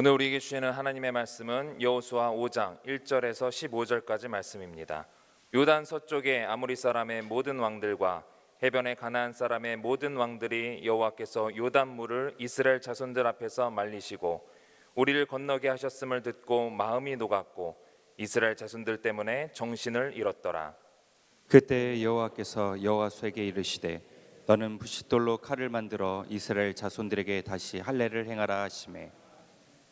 오늘 우리에게 주시는 하나님의 말씀은 여호수아 5장 1절에서 15절까지 말씀입니다. 요단 서쪽의 아모리 사람의 모든 왕들과 해변의 가나안 사람의 모든 왕들이 여호와께서 요단 물을 이스라엘 자손들 앞에서 말리시고 우리를 건너게 하셨음을 듣고 마음이 녹았고 이스라엘 자손들 때문에 정신을 잃었더라. 그때 여호와께서 여호와수에게 이르시되 너는 부싯돌로 칼을 만들어 이스라엘 자손들에게 다시 할례를 행하라 하시매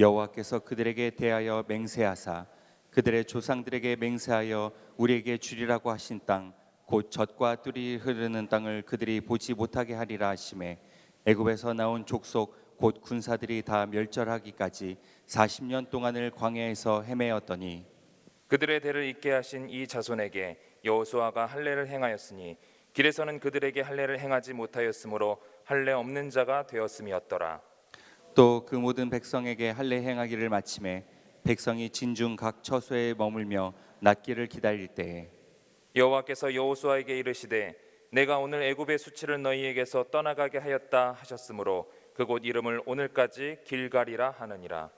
여호와께서 그들에게 대하여 맹세하사 그들의 조상들에게 맹세하여 우리에게 주리라고 하신 땅 곧 젖과 뚫이 흐르는 땅을 그들이 보지 못하게 하리라 하심에 애굽에서 나온 족속 곧 군사들이 다 멸절하기까지 40년 동안을 광야에서 헤매었더니 그들의 대를 잇게 하신 이 자손에게 여호수아가 할례를 행하였으니 길에서는 그들에게 할례를 행하지 못하였으므로 할례 없는 자가 되었음이었더라. 또 그 모든 백성에게 할례 행하기를 마침에 백성이 진중 각 처소에 머물며 낫기를 기다릴 때에 여호와께서 여호수아에게 이르시되 내가 오늘 애굽의 수치를 너희에게서 떠나가게 하였다 하셨으므로 그곳 이름을 오늘까지 길갈이라 하느니라.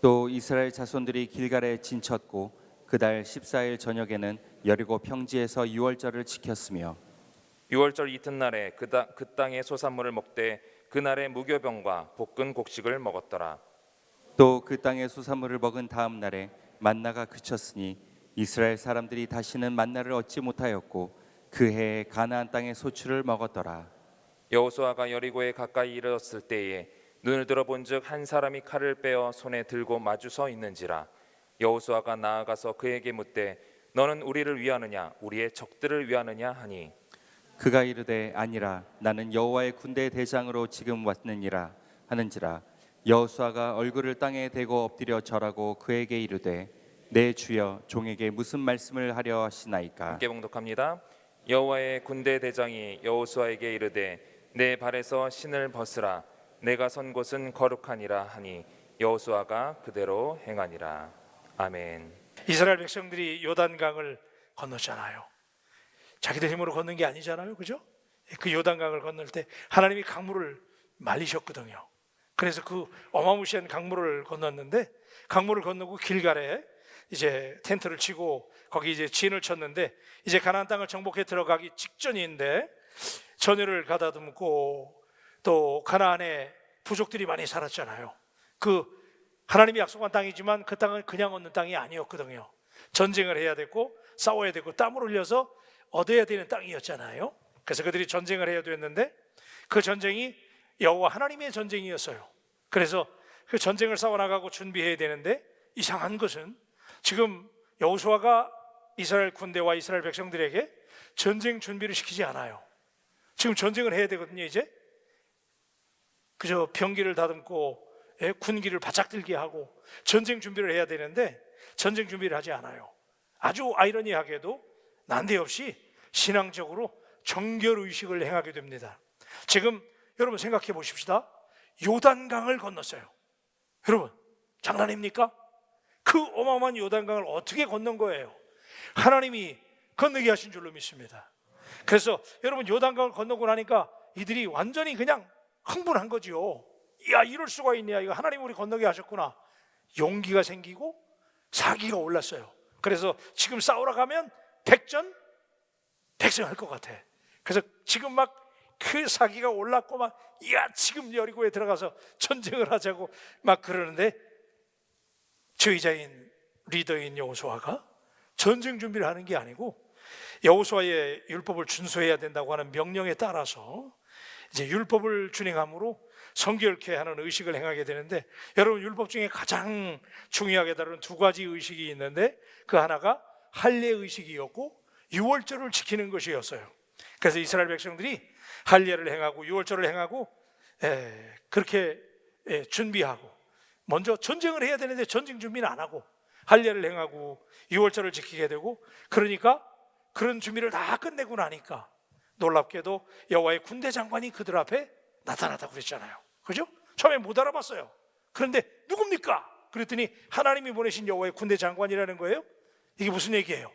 또 이스라엘 자손들이 길갈에 진쳤고 그달 14일 저녁에는 여리고 평지에서 유월절을 지켰으며 6월절 이튿날에 그, 다- 그 땅의 소산물을 먹되 그날에 무교병과 볶은 곡식을 먹었더라. 또 그 땅의 수산물을 먹은 다음 날에 만나가 그쳤으니 이스라엘 사람들이 다시는 만나를 얻지 못하였고 그 해에 가나안 땅의 소출을 먹었더라. 여호수아가 여리고에 가까이 이르렀을 때에 눈을 들어 본즉 한 사람이 칼을 빼어 손에 들고 마주 서 있는지라 여호수아가 나아가서 그에게 묻되 너는 우리를 위하느냐? 우리의 적들을 위하느냐? 하니 그가 이르되 아니라 나는 여호와의 군대 대장으로 지금 왔느니라 하는지라 여호수아가 얼굴을 땅에 대고 엎드려 절하고 그에게 이르되 내 주여 종에게 무슨 말씀을 하려 하시나이까 함께 봉독합니다. 여호와의 군대 대장이 여호수아에게 이르되 내 발에서 신을 벗으라 내가 선 곳은 거룩하니라 하니 여호수아가 그대로 행하니라 아멘. 이스라엘 백성들이 요단강을 건넜잖아요. 자기들 힘으로 건넌 게 아니잖아요. 그죠? 그 요단강을 건널 때 하나님이 강물을 말리셨거든요. 그래서 그 어마무시한 강물을 건넜는데 강물을 건너고 길가에 이제 텐트를 치고 거기 이제 진을 쳤는데 이제 가나안 땅을 정복해 들어가기 직전인데 전열을 가다듬고 또 가나안에 부족들이 많이 살았잖아요. 그 하나님이 약속한 땅이지만 그 땅은 그냥 얻는 땅이 아니었거든요. 전쟁을 해야 됐고 싸워야 되고 땀을 흘려서 얻어야 되는 땅이었잖아요. 그래서 그들이 전쟁을 해야 됐는데 그 전쟁이 여호와 하나님의 전쟁이었어요. 그래서 그 전쟁을 싸워 나가고 준비해야 되는데 이상한 것은 지금 여호수아가 이스라엘 군대와 이스라엘 백성들에게 전쟁 준비를 시키지 않아요. 지금 전쟁을 해야 되거든요, 이제. 그저 병기를 다듬고 예, 군기를 바짝 들게 하고 전쟁 준비를 해야 되는데 전쟁 준비를 하지 않아요. 아주 아이러니하게도 난데없이 신앙적으로 정결 의식을 행하게 됩니다. 지금 여러분 생각해 보십시다. 요단강을 건넜어요. 여러분 장난입니까? 그 어마어마한 요단강을 어떻게 건넌 거예요? 하나님이 건너게 하신 줄로 믿습니다. 그래서 여러분 요단강을 건너고 나니까 이들이 완전히 그냥 흥분한 거지요. 야 이럴 수가 있냐? 이거 하나님 우리 건너게 하셨구나. 용기가 생기고 사기가 올랐어요. 그래서 지금 싸우러 가면 백전 백승할 것 같아. 그래서 지금 막 그 사기가 올랐고 막 야 지금 여리고에 들어가서 전쟁을 하자고 막 그러는데 지휘자인 리더인 여호수아가 전쟁 준비를 하는 게 아니고 여호수아의 율법을 준수해야 된다고 하는 명령에 따라서 이제 율법을 준행함으로 성결케 하는 의식을 행하게 되는데 여러분 율법 중에 가장 중요하게 다루는 두 가지 의식이 있는데 그 하나가 할례 의식이었고 유월절을 지키는 것이었어요. 그래서 이스라엘 백성들이 할례를 행하고 유월절을 행하고 에, 그렇게 에, 준비하고 먼저 전쟁을 해야 되는데 전쟁 준비는 안 하고 할례를 행하고 유월절을 지키게 되고 그러니까 그런 준비를 다 끝내고 나니까 놀랍게도 여호와의 군대 장관이 그들 앞에 나타났다고 그랬잖아요. 그죠? 처음에 못 알아봤어요. 그런데 누굽니까? 그랬더니 하나님이 보내신 여호와의 군대 장관이라는 거예요. 이게 무슨 얘기예요?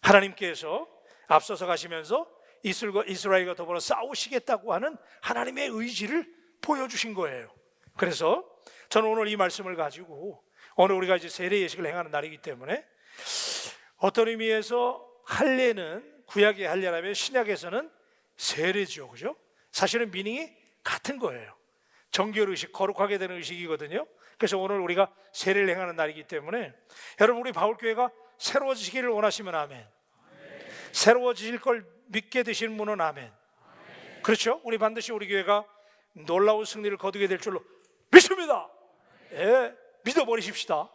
하나님께서 앞서서 가시면서 이스라엘과, 이스라엘과 더불어 싸우시겠다고 하는 하나님의 의지를 보여주신 거예요. 그래서 저는 오늘 이 말씀을 가지고 오늘 우리가 이제 세례 예식을 행하는 날이기 때문에 어떤 의미에서 할례는 구약의 할례라면 신약에서는 세례죠, 그죠? 사실은 미닝이 같은 거예요. 정결 의식, 거룩하게 되는 의식이거든요. 그래서 오늘 우리가 세례를 행하는 날이기 때문에 여러분 우리 바울 교회가 새로워지기를 원하시면 아멘. 새로워질 걸 믿게 되시는 분은 아멘. 그렇죠? 우리 반드시 우리 교회가 놀라운 승리를 거두게 될 줄로 믿습니다. 예, 믿어버리십시다.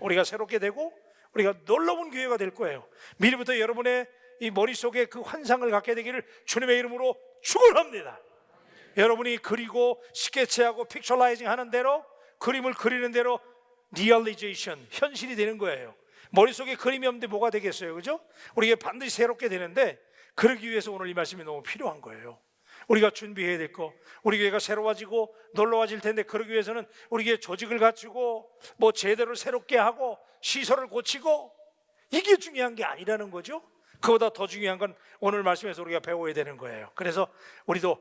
우리가 새롭게 되고 우리가 놀라운 교회가 될 거예요. 미리부터 여러분의 이 머릿속에 그 환상을 갖게 되기를 주님의 이름으로 축원합니다. 여러분이 그리고 스케치하고 픽처라이징 하는 대로 그림을 그리는 대로 리얼리제이션 현실이 되는 거예요. 머릿속에 그림이 없는데 뭐가 되겠어요. 그죠? 우리가 반드시 새롭게 되는데 그러기 위해서 오늘 이 말씀이 너무 필요한 거예요. 우리가 준비해야 될 거, 우리 교회가 새로워지고 놀라워질 텐데 그러기 위해서는 우리 교회 조직을 갖추고 뭐 제대로 새롭게 하고 시설을 고치고 이게 중요한 게 아니라는 거죠. 그보다 더 중요한 건 오늘 말씀에서 우리가 배워야 되는 거예요. 그래서 우리도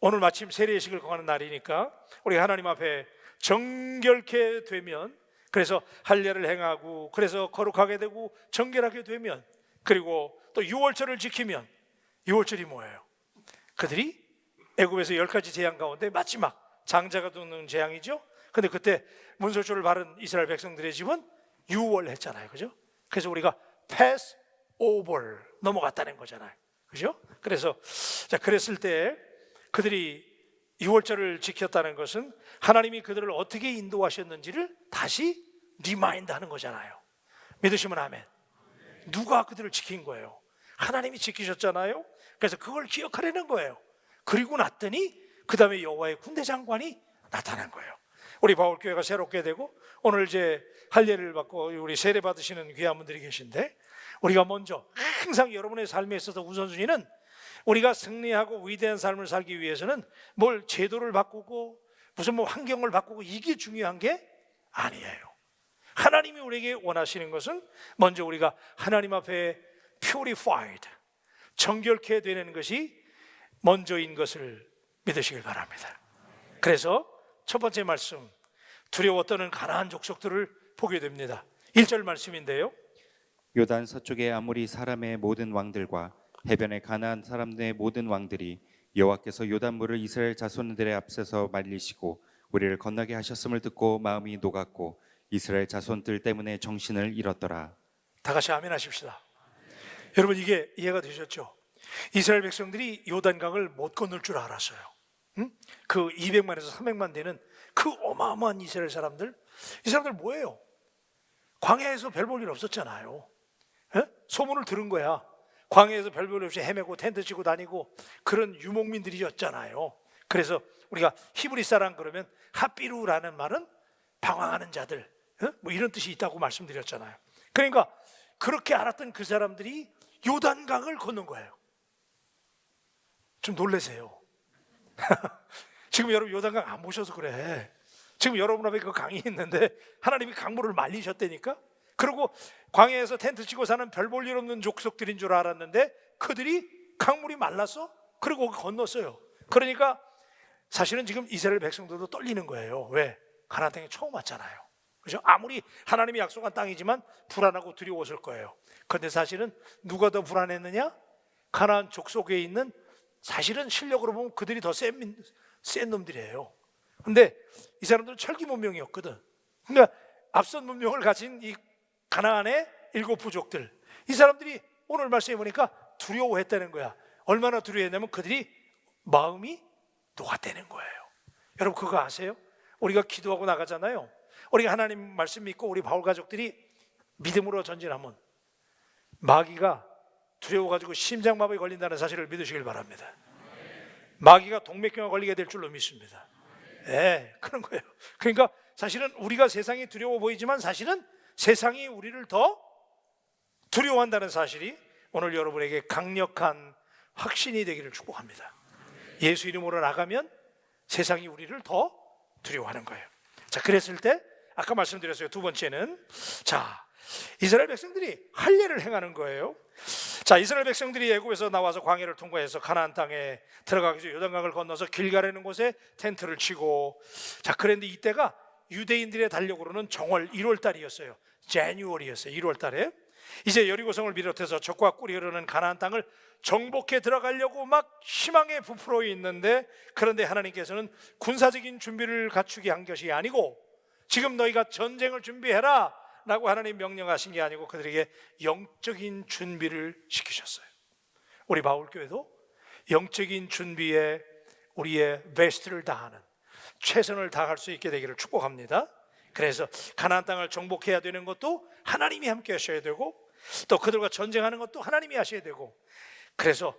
오늘 마침 세례식을 거하는 날이니까 우리 하나님 앞에 정결케 되면 그래서 할례를 행하고 그래서 거룩하게 되고 정결하게 되면 그리고 또 유월절을 지키면 유월절이 뭐예요? 그들이 애굽에서 열 가지 재앙 가운데 마지막 장자가 듣는 재앙이죠. 근데 그때 문설주를 바른 이스라엘 백성들의 집은 유월했잖아요, 그죠? 그래서 우리가 pass over 넘어갔다는 거잖아요, 그죠? 그래서 자 그랬을 때 그들이 유월절을 지켰다는 것은 하나님이 그들을 어떻게 인도하셨는지를 다시 리마인드 하는 거잖아요. 믿으시면 아멘. 누가 그들을 지킨 거예요? 하나님이 지키셨잖아요. 그래서 그걸 기억하려는 거예요. 그리고 났더니 그 다음에 여호와의 군대 장관이 나타난 거예요. 우리 바울 교회가 새롭게 되고 오늘 이제 할례를 받고 우리 세례 받으시는 귀한 분들이 계신데 우리가 먼저 항상 여러분의 삶에 있어서 우선순위는 우리가 승리하고 위대한 삶을 살기 위해서는 뭘 제도를 바꾸고 무슨 뭐 환경을 바꾸고 이게 중요한 게 아니에요. 하나님이 우리에게 원하시는 것은 먼저 우리가 하나님 앞에 purified 정결케 되는 것이 먼저인 것을 믿으시길 바랍니다. 그래서 첫 번째 말씀 두려워 떠는 가나안 족속들을 보게 됩니다. 1절 말씀인데요. 요단 서쪽의 아모리 사람의 모든 왕들과 해변의 가나안 사람들의 모든 왕들이 여호와께서 요단물을 이스라엘 자손들의 앞서서 말리시고 우리를 건너게 하셨음을 듣고 마음이 녹았고 이스라엘 자손들 때문에 정신을 잃었더라. 다 같이 아멘 하십시다. 여러분 이게 이해가 되셨죠? 이스라엘 백성들이 요단강을 못 건널 줄 알았어요. 응? 그 200만에서 300만 되는 그 어마어마한 이스라엘 사람들, 이 사람들 뭐예요? 광야에서 별 볼 일 없었잖아요. 예? 소문을 들은 거야. 광야에서 별볼일 없이 헤매고 텐트 치고 다니고 그런 유목민들이었잖아요. 그래서 우리가 히브리 사람 그러면 하비루라는 말은 방황하는 자들, 예? 뭐 이런 뜻이 있다고 말씀드렸잖아요. 그러니까 그렇게 알았던 그 사람들이 요단강을 건넌 거예요. 좀 놀래세요. 지금 여러분 요단강 안 보셔서 그래. 지금 여러분 앞에 그 강이 있는데 하나님이 강물을 말리셨다니까. 그리고 광야에서 텐트 치고 사는 별 볼 일 없는 족속들인 줄 알았는데 그들이 강물이 말랐어. 그리고 건넜어요. 그러니까 사실은 지금 이스라엘 백성들도 떨리는 거예요. 왜? 가나안 땅에 처음 왔잖아요. 그죠? 아무리 하나님이 약속한 땅이지만 불안하고 두려웠을 거예요. 그런데 사실은 누가 더 불안했느냐? 가나안 족속에 있는 사실은 실력으로 보면 그들이 더센 센 놈들이에요. 근데 이 사람들은 철기 문명이었거든. 그러니까 앞선 문명을 가진 이 가나안의 일곱 부족들 이 사람들이 오늘 말씀해 보니까 두려워했다는 거야. 얼마나 두려워했냐면 그들이 마음이 녹았다는 거예요. 여러분 그거 아세요? 우리가 기도하고 나가잖아요. 우리가 하나님 말씀 믿고 우리 바울 가족들이 믿음으로 전진하면 마귀가 두려워가지고 심장마비에 걸린다는 사실을 믿으시길 바랍니다. 마귀가 동맥경화 걸리게 될 줄로 믿습니다. 예, 그런 거예요. 그러니까 사실은 우리가 세상이 두려워 보이지만 사실은 세상이 우리를 더 두려워한다는 사실이 오늘 여러분에게 강력한 확신이 되기를 축복합니다. 예수 이름으로 나가면 세상이 우리를 더 두려워하는 거예요. 자, 그랬을 때 아까 말씀드렸어요. 두 번째는 자, 이스라엘 백성들이 할례를 행하는 거예요. 자, 이스라엘 백성들이 애굽에서 나와서 광야를 통과해서 가나안 땅에 들어가기 전에 요단강을 건너서 길가라는 곳에 텐트를 치고 자, 그런데 이때가 유대인들의 달력으로는 정월 1월 달이었어요. 제뉴얼이었어요. 1월 달에. 이제 여리고성을 비롯해서 적과 꿀이 흐르는 가나안 땅을 정복해 들어가려고 막 희망에 부풀어 있는데 그런데 하나님께서는 군사적인 준비를 갖추게 한 것이 아니고 지금 너희가 전쟁을 준비해라 라고 하나님 명령하신 게 아니고 그들에게 영적인 준비를 시키셨어요. 우리 바울교회도 영적인 준비에 우리의 베스트를 다하는 최선을 다할 수 있게 되기를 축복합니다. 그래서 가나안 땅을 정복해야 되는 것도 하나님이 함께 하셔야 되고 또 그들과 전쟁하는 것도 하나님이 하셔야 되고 그래서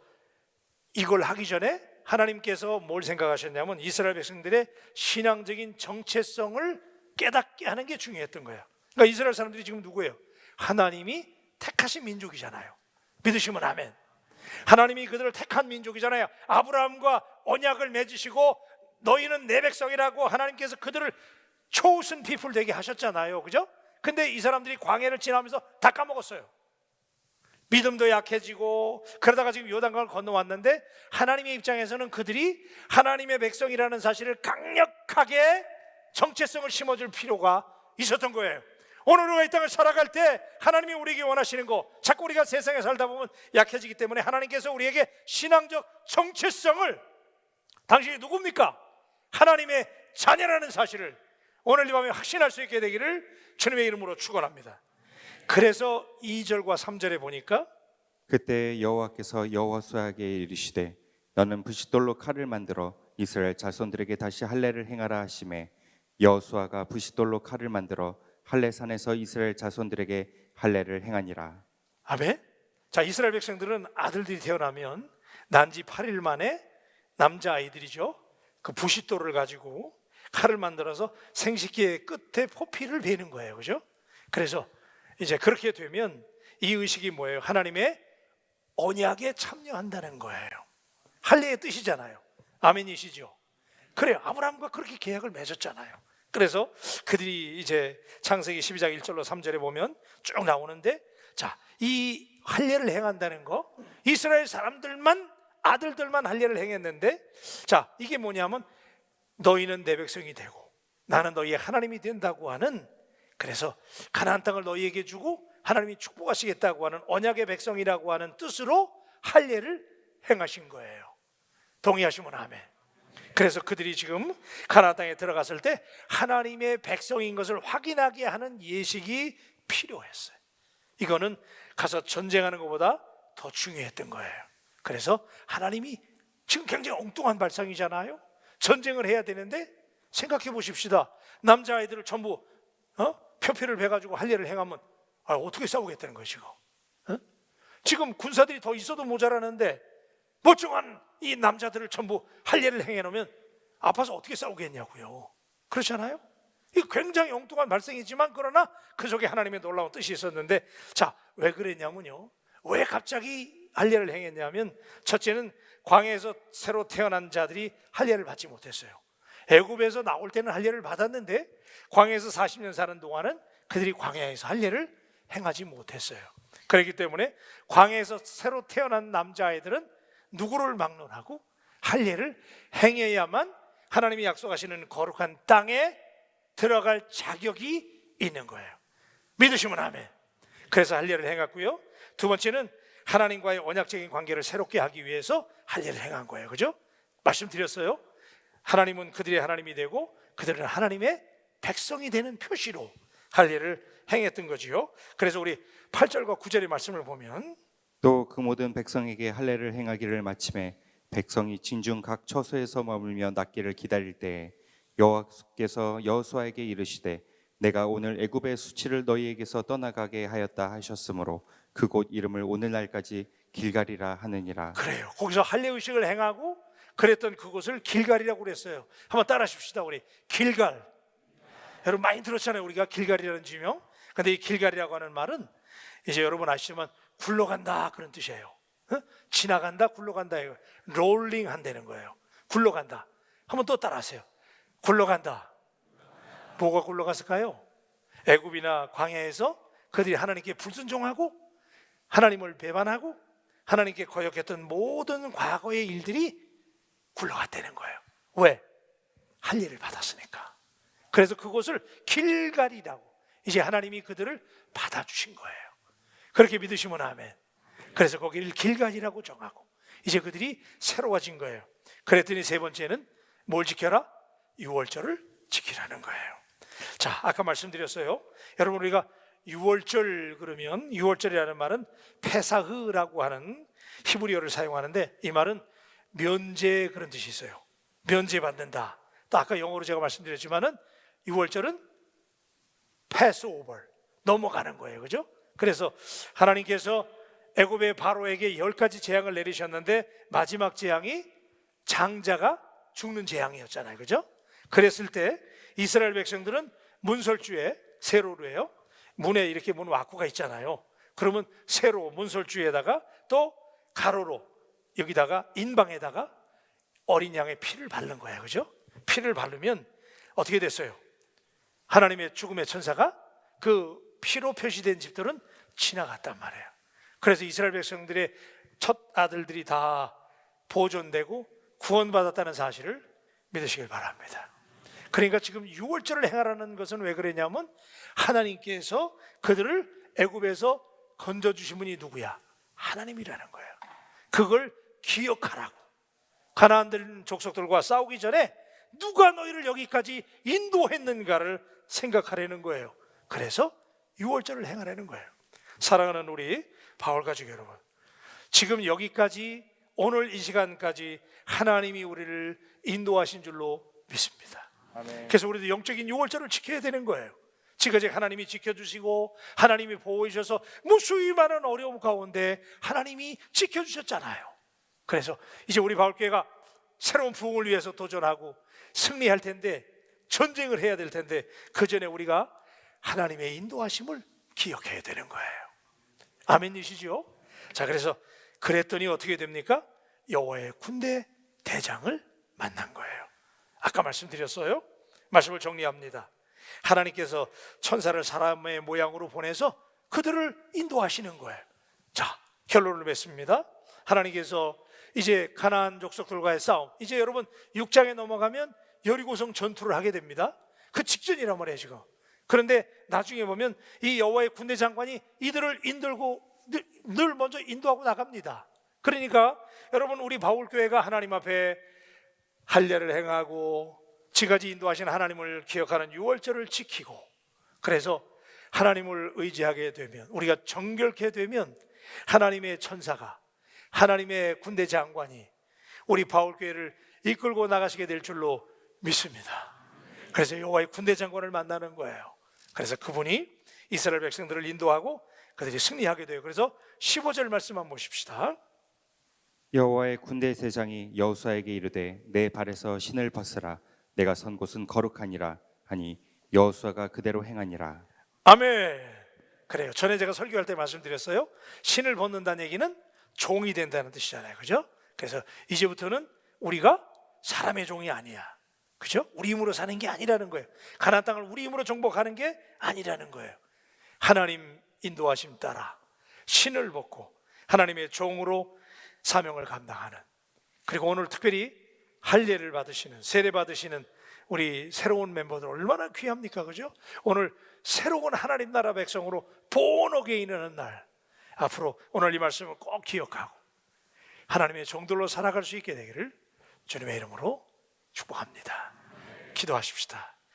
이걸 하기 전에 하나님께서 뭘 생각하셨냐면 이스라엘 백성들의 신앙적인 정체성을 깨닫게 하는 게 중요했던 거예요. 그러니까 이스라엘 사람들이 지금 누구예요? 하나님이 택하신 민족이잖아요. 믿으시면 아멘. 하나님이 그들을 택한 민족이잖아요. 아브라함과 언약을 맺으시고 너희는 내 백성이라고 하나님께서 그들을 초우슨 피플 되게 하셨잖아요. 그죠? 근데 이 사람들이 광해를 지나면서 다 까먹었어요. 믿음도 약해지고 그러다가 지금 요단강을 건너왔는데 하나님의 입장에서는 그들이 하나님의 백성이라는 사실을 강력하게 정체성을 심어줄 필요가 있었던 거예요. 오늘 우리가 이 땅을 살아갈 때 하나님이 우리에게 원하시는 거 자꾸 우리가 세상에 살다 보면 약해지기 때문에 하나님께서 우리에게 신앙적 정체성을 당신이 누굽니까? 하나님의 자녀라는 사실을 오늘 이 밤에 확신할 수 있게 되기를 주님의 이름으로 축원합니다. 그래서 2절과 3절에 보니까 그때 여호와께서 여호수아에게 이르시되 너는 부싯돌로 칼을 만들어 이스라엘 자손들에게 다시 할례를 행하라 하심에 여호수아가 부싯돌로 칼을 만들어 할례산에서 이스라엘 자손들에게 할례를 행하니라 아멘. 자, 이스라엘 백성들은 아들들이 태어나면 난지 8일 만에 남자 아이들이죠. 그 부싯돌을 가지고 칼을 만들어서 생식기의 끝에 포피를 베는 거예요. 그죠? 그래서 이제 그렇게 되면 이 의식이 뭐예요? 하나님의 언약에 참여한다는 거예요. 할례의 뜻이잖아요. 아멘이시죠? 그래요. 아브라함과 그렇게 계약을 맺었잖아요. 그래서 그들이 이제 창세기 12장 1절로 3절에 보면 쭉 나오는데 자, 이 할례를 행한다는 거 이스라엘 사람들만 아들들만 할례를 행했는데 자, 이게 뭐냐면 너희는 내 백성이 되고 나는 너희의 하나님이 된다고 하는 그래서 가나안 땅을 너희에게 주고 하나님이 축복하시겠다고 하는 언약의 백성이라고 하는 뜻으로 할례를 행하신 거예요. 동의하시면 아멘. 그래서 그들이 지금 가나안 땅에 들어갔을 때 하나님의 백성인 것을 확인하게 하는 예식이 필요했어요. 이거는 가서 전쟁하는 것보다 더 중요했던 거예요. 그래서 하나님이 지금 굉장히 엉뚱한 발상이잖아요. 전쟁을 해야 되는데 생각해 보십시다. 남자 아이들을 전부 어? 표피를 베가지고 할례를 행하면 아, 어떻게 싸우겠다는 것이고 어? 지금 군사들이 더 있어도 모자라는데 멀쩡한 이 남자들을 전부 할례를 행해놓으면 아파서 어떻게 싸우겠냐고요. 그렇잖아요? 이 굉장히 엉뚱한 발생이지만 그러나 그 속에 하나님의 놀라운 뜻이 있었는데 자 왜 그랬냐면요. 왜 갑자기 할례를 행했냐면 첫째는 광야에서 새로 태어난 자들이 할례를 받지 못했어요. 애굽에서 나올 때는 할례를 받았는데 광야에서 40년 사는 동안은 그들이 광야에서 할례를 행하지 못했어요. 그렇기 때문에 광야에서 새로 태어난 남자아이들은 누구를 막론하고 할례를 행해야만 하나님이 약속하시는 거룩한 땅에 들어갈 자격이 있는 거예요. 믿으시면 아멘. 그래서 할례를 행했고요. 두 번째는 하나님과의 언약적인 관계를 새롭게 하기 위해서 할례를 행한 거예요. 그죠? 말씀드렸어요. 하나님은 그들의 하나님이 되고 그들은 하나님의 백성이 되는 표시로 할례를 행했던 거지요. 그래서 우리 8절과 9절의 말씀을 보면 또 그 모든 백성에게 할례를 행하기를 마침에 백성이 진중 각 처소에서 머물며 낫기를 기다릴 때에 여호와께서 여호수아에게 이르시되 내가 오늘 애굽의 수치를 너희에게서 떠나가게 하였다 하셨으므로 그곳 이름을 오늘날까지 길갈이라 하느니라 그래요. 거기서 할례 의식을 행하고 그랬던 그곳을 길갈이라고 그랬어요. 한번 따라하십시다 우리 길갈. 여러분 많이 들었잖아요. 우리가 길갈이라는 지명. 근데 이 길갈이라고 하는 말은 이제 여러분 아시지만 굴러간다 그런 뜻이에요. 어? 지나간다, 굴러간다 이거 롤링 한다는 거예요. 굴러간다. 한번 또 따라하세요. 굴러간다. 뭐가 굴러갔을까요? 애굽이나 광야에서 그들이 하나님께 불순종하고 하나님을 배반하고 하나님께 거역했던 모든 과거의 일들이 굴러갔다는 거예요. 왜? 할 일을 받았으니까. 그래서 그곳을 길갈이라고 이제 하나님이 그들을 받아주신 거예요. 그렇게 믿으시면 아멘. 그래서 거기를 길갈이라고 정하고 이제 그들이 새로워진 거예요. 그랬더니 세 번째는 뭘 지켜라? 유월절을 지키라는 거예요. 자, 아까 말씀드렸어요. 여러분 우리가 유월절 그러면 유월절이라는 말은 페사흐라고 하는 히브리어를 사용하는데 이 말은 면제 그런 뜻이 있어요. 면제 받는다. 또 아까 영어로 제가 말씀드렸지만은 유월절은 패스오버 넘어가는 거예요. 그죠? 그래서 하나님께서 애굽의 바로에게 열 가지 재앙을 내리셨는데 마지막 재앙이 장자가 죽는 재앙이었잖아요. 그죠? 그랬을 때 이스라엘 백성들은 문설주에 세로로예요. 문에 이렇게 문 와꾸가 있잖아요. 그러면 세로 문설주에다가 또 가로로 여기다가 인방에다가 어린 양의 피를 바른 거예요. 그죠? 피를 바르면 어떻게 됐어요? 하나님의 죽음의 천사가 그 피로 표시된 집들은 지나갔단 말이에요. 그래서 이스라엘 백성들의 첫 아들들이 다 보존되고 구원받았다는 사실을 믿으시길 바랍니다. 그러니까 지금 유월절을 행하라는 것은 왜 그러냐면 하나님께서 그들을 애굽에서 건져 주신 분이 누구야? 하나님이라는 거예요. 그걸 기억하라고. 가나안들 족속들과 싸우기 전에 누가 너희를 여기까지 인도했는가를 생각하라는 거예요. 그래서 유월절을 행하라는 거예요. 사랑하는 우리 바울 가족 여러분. 지금 여기까지 오늘 이 시간까지 하나님이 우리를 인도하신 줄로 믿습니다. 그래서 우리도 영적인 유월절을 지켜야 되는 거예요. 지금까지 하나님이 지켜주시고 하나님이 보호해 주셔서 무수히 많은 어려움 가운데 하나님이 지켜주셨잖아요. 그래서 이제 우리 바울교회가 새로운 부흥을 위해서 도전하고 승리할 텐데 전쟁을 해야 될 텐데 그 전에 우리가 하나님의 인도하심을 기억해야 되는 거예요. 아멘이시죠? 자, 그래서 그랬더니 어떻게 됩니까? 여호와의 군대 대장을 만난 거예요. 아까 말씀드렸어요. 말씀을 정리합니다. 하나님께서 천사를 사람의 모양으로 보내서 그들을 인도하시는 거예요. 자, 결론을 맺습니다. 하나님께서 이제 가나안 족속들과의 싸움. 이제 여러분 6장에 넘어가면 여리고성 전투를 하게 됩니다. 그 직전이란 말이에요, 지금. 그런데 나중에 보면 이 여호와의 군대 장관이 이들을 인들고 늘, 늘 먼저 인도하고 나갑니다. 그러니까 여러분 우리 바울 교회가 하나님 앞에 할례를 행하고 지가지 인도하신 하나님을 기억하는 유월절을 지키고 그래서 하나님을 의지하게 되면 우리가 정결케 되면 하나님의 천사가 하나님의 군대 장관이 우리 바울 교회를 이끌고 나가시게 될 줄로 믿습니다. 그래서 여호와의 군대 장관을 만나는 거예요. 그래서 그분이 이스라엘 백성들을 인도하고 그들이 승리하게 돼요. 그래서 15절 말씀만 보십시다. 여호와의 군대 대장이 여호수아에게 이르되 내 발에서 신을 벗으라 내가 선 곳은 거룩하니라 하니 여호수아가 그대로 행하니라 아멘. 그래요. 전에 제가 설교할 때 말씀드렸어요. 신을 벗는다는 얘기는 종이 된다는 뜻이잖아요. 그죠? 그래서 이제부터는 우리가 사람의 종이 아니야. 그죠? 우리 힘으로 사는 게 아니라는 거예요. 가나안 땅을 우리 힘으로 정복하는 게 아니라는 거예요. 하나님 인도하심 따라 신을 벗고 하나님의 종으로 사명을 감당하는 그리고 오늘 특별히 할례를 받으시는 세례 받으시는 우리 새로운 멤버들 얼마나 귀합니까 그죠? 오늘 새로운 하나님 나라 백성으로 본어게 이르는 날 앞으로 오늘 이 말씀을 꼭 기억하고 하나님의 종들로 살아갈 수 있게 되기를 주님의 이름으로 축복합니다. 기도하십시다.